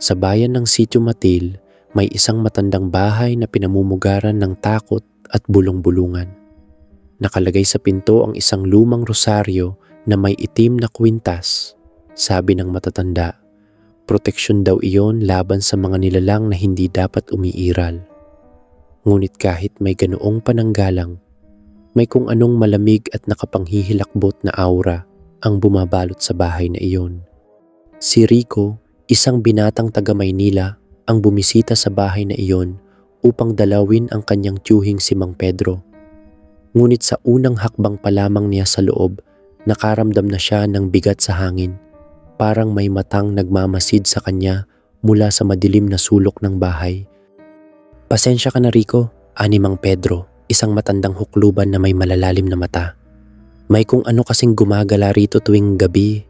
Sa bayan ng Sitio Matil, may isang matandang bahay na pinamumugaran ng takot at bulong-bulungan. Nakalagay sa pinto ang isang lumang rosaryo na may itim na kwintas. Sabi ng matatanda, proteksyon daw iyon laban sa mga nilalang na hindi dapat umiiral. Ngunit kahit may ganoong pananggalang, may kung anong malamig at nakapanghihilakbot na aura ang bumabalot sa bahay na iyon. Si Rico, isang binatang taga Maynila, ang bumisita sa bahay na iyon upang dalawin ang kanyang tiyuhing si Mang Pedro. Ngunit sa unang hakbang pa lamang niya sa loob, nakaramdam na siya ng bigat sa hangin. Parang may matang nagmamasid sa kanya mula sa madilim na sulok ng bahay. Pasensya ka na Rico, ani Mang Pedro, isang matandang hukluban na may malalalim na mata. May kung ano kasing gumagala rito tuwing gabi,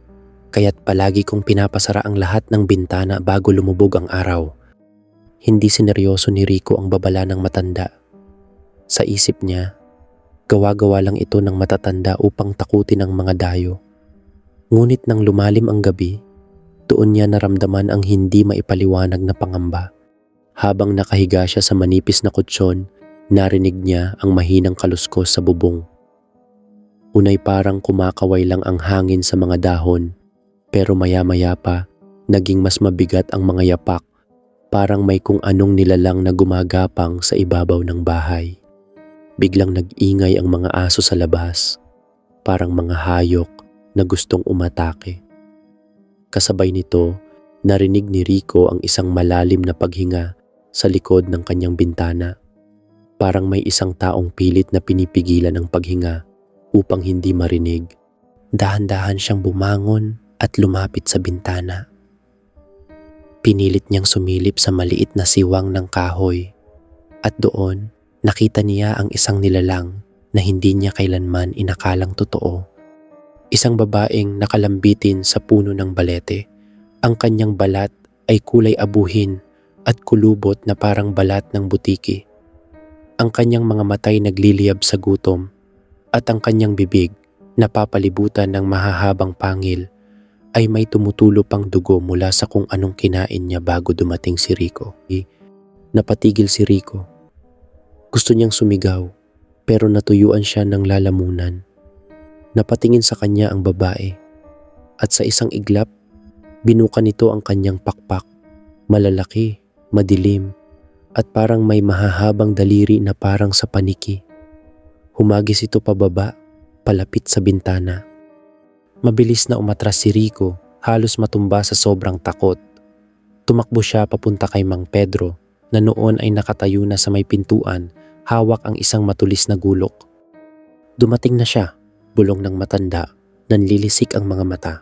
kaya't palagi kong pinapasara ang lahat ng bintana bago lumubog ang araw. Hindi sineryoso ni Rico ang babala ng matanda. Sa isip niya, gawa-gawa lang ito ng matatanda upang takutin ang mga dayo. Ngunit nang lumalim ang gabi, doon niya naramdaman ang hindi maipaliwanag na pangamba. Habang nakahiga siya sa manipis na kutsyon, narinig niya ang mahinang kaluskos sa bubong. Unay parang kumakaway lang ang hangin sa mga dahon, pero maya-maya pa, naging mas mabigat ang mga yapak, parang may kung anong nilalang na gumagapang sa ibabaw ng bahay. Biglang nag-ingay ang mga aso sa labas, parang mga hayok na gustong umatake. Kasabay nito, narinig ni Rico ang isang malalim na paghinga sa likod ng kanyang bintana. Parang may isang taong pilit na pinipigilan ang paghinga upang hindi marinig. Dahan-dahan siyang bumangon at lumapit sa bintana. Pinilit niyang sumilip sa maliit na siwang ng kahoy at doon nakita niya ang isang nilalang na hindi niya kailanman inakalang totoo. Isang babaeng nakalambitin sa puno ng balete. Ang kanyang balat ay kulay abuhin at kulubot na parang balat ng butiki. Ang kanyang mga matay nagliliyab sa gutom at ang kanyang bibig napapalibutan ng mahahabang pangil ay may tumutulo pang dugo mula sa kung anong kinain niya bago dumating si Rico. Napatigil si Rico gusto niyang sumigaw pero natuyuan siya ng lalamunan. Napatingin sa kanya ang babae at sa isang iglap, binuka nito ang kanyang pakpak. Malalaki, madilim, at parang may mahahabang daliri na parang sa paniki. Humagis ito pababa, palapit sa bintana. Mabilis na umatras si Rico, halos matumba sa sobrang takot. Tumakbo siya papunta kay Mang Pedro na noon ay nakatayo na sa may pintuan hawak ang isang matulis na gulok. Dumating na siya, bulong ng matanda, nanlilisik ang mga mata.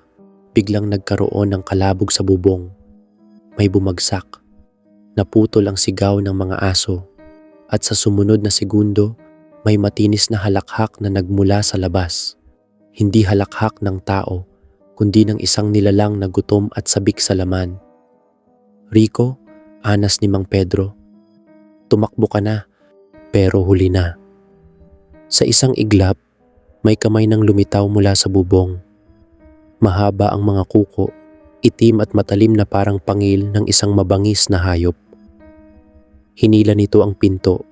Biglang nagkaroon ng kalabog sa bubong. May bumagsak. Naputol ang sigaw ng mga aso at sa sumunod na segundo, may matinis na halakhak na nagmula sa labas. Hindi halakhak ng tao, kundi ng isang nilalang na gutom at sabik sa laman. Rico, anas ni Mang Pedro, tumakbo ka na pero huli na. Sa isang iglap, may kamay nang lumitaw mula sa bubong. Mahaba ang mga kuko, itim at matalim na parang pangil ng isang mabangis na hayop. Hinila nito ang pinto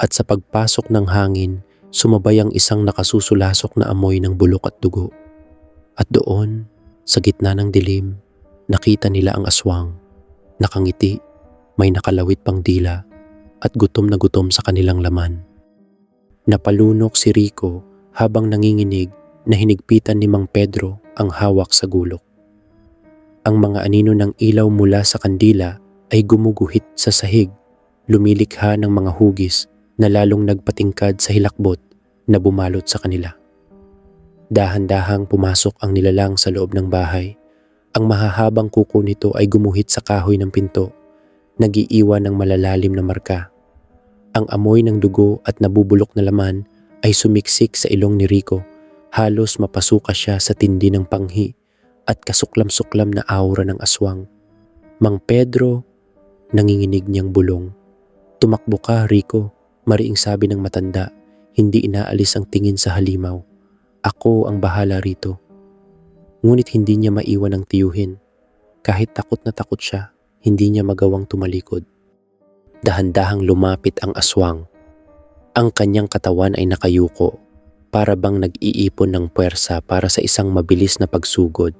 at sa pagpasok ng hangin, sumabay ang isang nakasusulasok na amoy ng bulok at dugo. At doon, sa gitna ng dilim, nakita nila ang aswang. Nakangiti, may nakalawit pang dila at gutom na gutom sa kanilang laman. Napalunok si Rico habang nanginginig na hinigpitan ni Mang Pedro ang hawak sa gulok. Ang mga anino ng ilaw mula sa kandila ay gumuguhit sa sahig, lumilikha ng mga hugis na lalong nagpatingkad sa hilakbot na bumalot sa kanila. Dahan-dahang pumasok ang nilalang sa loob ng bahay. Ang mahahabang kuko nito ay gumuhit sa kahoy ng pinto, nagiiwan ng malalalim na marka ang amoy ng dugo at nabubulok na laman ay sumiksik sa ilong ni Rico. Halos mapasuka siya sa tindi ng panghi at kasuklam-suklam na aura ng aswang. Mang Pedro, nanginginig niyang bulong. Tumakbo ka, Rico, mariing sabi ng matanda, hindi inaalis ang tingin sa halimaw. Ako ang bahala rito. Ngunit hindi niya maiwan ang tiyuhin. Kahit takot na takot siya, hindi niya magawang tumalikod. Dahan-dahang lumapit ang aswang. Ang kanyang katawan ay nakayuko, para bang nag-iipon ng puwersa para sa isang mabilis na pagsugod.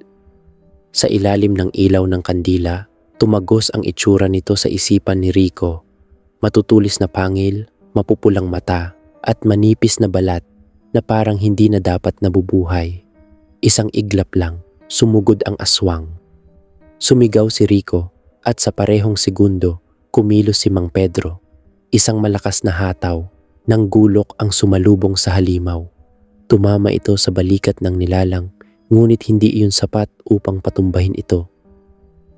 Sa ilalim ng ilaw ng kandila, tumagos ang itsura nito sa isipan ni Rico. Matutulis na pangil, mapupulang mata, at manipis na balat na parang hindi na dapat nabubuhay. Isang iglap lang, sumugod ang aswang. Sumigaw si Rico at sa parehong segundo, kumilos si Mang Pedro. Isang malakas na hataw, nang gulok ang sumalubong sa halimaw. Tumama ito sa balikat ng nilalang, ngunit hindi iyon sapat upang patumbahin ito.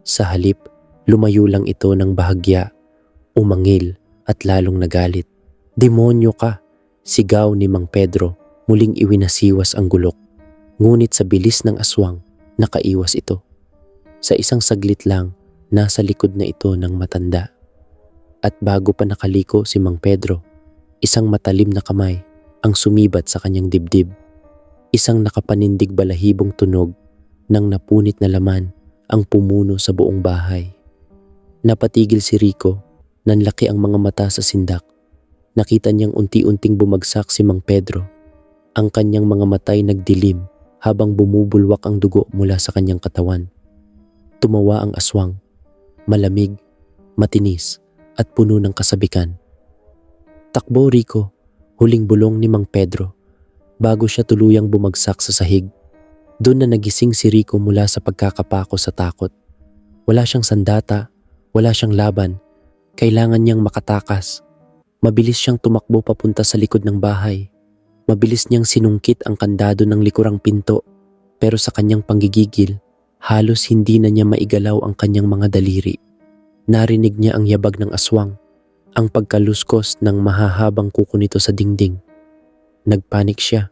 Sa halip, lumayo lang ito ng bahagya, umangil at lalong nagalit. Demonyo ka! Sigaw ni Mang Pedro, muling iwinasiwas ang gulok. Ngunit sa bilis ng aswang, nakaiwas ito. Sa isang saglit lang, nasa likod na ito ng matanda. At bago pa nakaliko si Mang Pedro, isang matalim na kamay ang sumibat sa kanyang dibdib. Isang nakapanindig balahibong tunog ng napunit na laman ang pumuno sa buong bahay. Napatigil si Rico, nanlaki ang mga mata sa sindak. Nakita niyang unti-unting bumagsak si Mang Pedro. Ang kanyang mga matay nagdilim habang bumubulwak ang dugo mula sa kanyang katawan. Tumawa ang aswang, malamig, matinis at puno ng kasabikan. Takbo Rico, huling bulong ni Mang Pedro bago siya tuluyang bumagsak sa sahig. Doon na nagising si Rico mula sa pagkakapako sa takot. Wala siyang sandata, wala siyang laban. Kailangan niyang makatakas. Mabilis siyang tumakbo papunta sa likod ng bahay. Mabilis niyang sinungkit ang kandado ng likurang pinto. Pero sa kanyang panggigigil, halos hindi na niya maigalaw ang kanyang mga daliri. Narinig niya ang yabag ng aswang, ang pagkaluskos ng mahahabang kuko nito sa dingding. Nagpanik siya.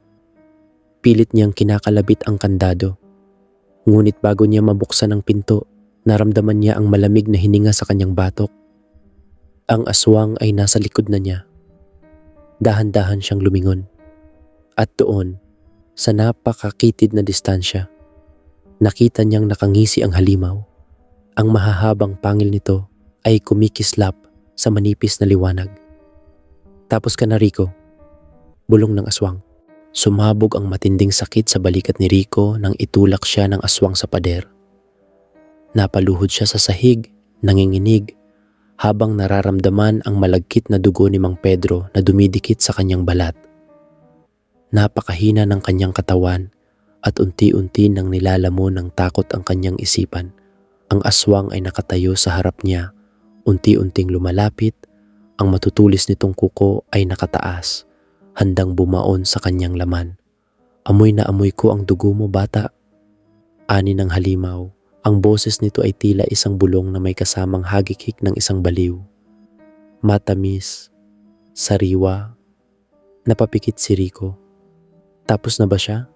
Pilit niyang kinakalabit ang kandado. Ngunit bago niya mabuksan ang pinto, naramdaman niya ang malamig na hininga sa kanyang batok. Ang aswang ay nasa likod na niya. Dahan-dahan siyang lumingon. At doon, sa napakakitid na distansya, nakita niyang nakangisi ang halimaw. Ang mahahabang pangil nito ay kumikislap sa manipis na liwanag. Tapos ka na Rico, bulong ng aswang. Sumabog ang matinding sakit sa balikat ni Rico nang itulak siya ng aswang sa pader. Napaluhod siya sa sahig, nanginginig, habang nararamdaman ang malagkit na dugo ni Mang Pedro na dumidikit sa kanyang balat. Napakahina ng kanyang katawan at unti-unti nang nilalamon ng takot ang kanyang isipan. Ang aswang ay nakatayo sa harap niya, unti-unting lumalapit, ang matutulis nitong kuko ay nakataas, handang bumaon sa kanyang laman. Amoy na amoy ko ang dugo mo bata. Ani ng halimaw, ang boses nito ay tila isang bulong na may kasamang hagikik ng isang baliw. Matamis, sariwa, napapikit si Rico. Tapos na ba siya?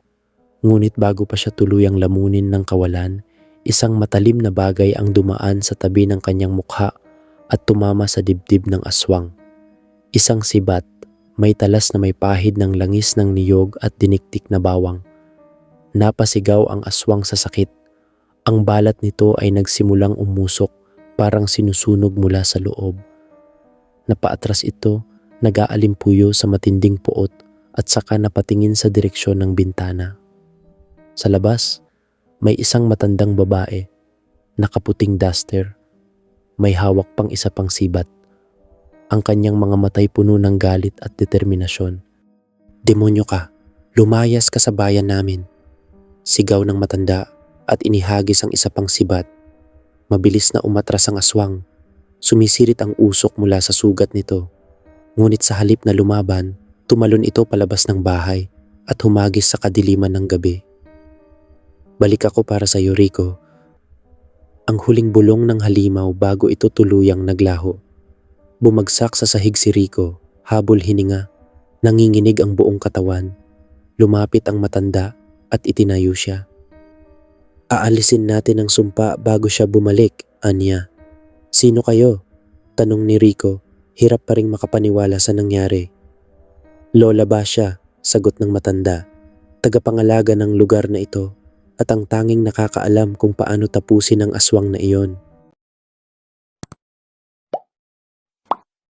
Ngunit bago pa siya tuluyang lamunin ng kawalan, isang matalim na bagay ang dumaan sa tabi ng kanyang mukha at tumama sa dibdib ng aswang. Isang sibat, may talas na may pahid ng langis ng niyog at diniktik na bawang. Napasigaw ang aswang sa sakit. Ang balat nito ay nagsimulang umusok parang sinusunog mula sa loob. Napaatras ito, nag-aalimpuyo sa matinding puot at saka napatingin sa direksyon ng bintana. Sa labas, may isang matandang babae, nakaputing duster. May hawak pang isa pang sibat. Ang kanyang mga matay puno ng galit at determinasyon. Demonyo ka, lumayas ka sa bayan namin. Sigaw ng matanda at inihagis ang isa pang sibat. Mabilis na umatras ang aswang. Sumisirit ang usok mula sa sugat nito. Ngunit sa halip na lumaban, tumalon ito palabas ng bahay at humagis sa kadiliman ng gabi. Balik ako para sa iyo, Rico. Ang huling bulong ng halimaw bago ito tuluyang naglaho. Bumagsak sa sahig si Rico, habol hininga, nanginginig ang buong katawan. Lumapit ang matanda at itinayo siya. Aalisin natin ang sumpa bago siya bumalik, Anya. Sino kayo? Tanong ni Rico, hirap pa rin makapaniwala sa nangyari. Lola ba siya? Sagot ng matanda. Tagapangalaga ng lugar na ito at ang tanging nakakaalam kung paano tapusin ang aswang na iyon.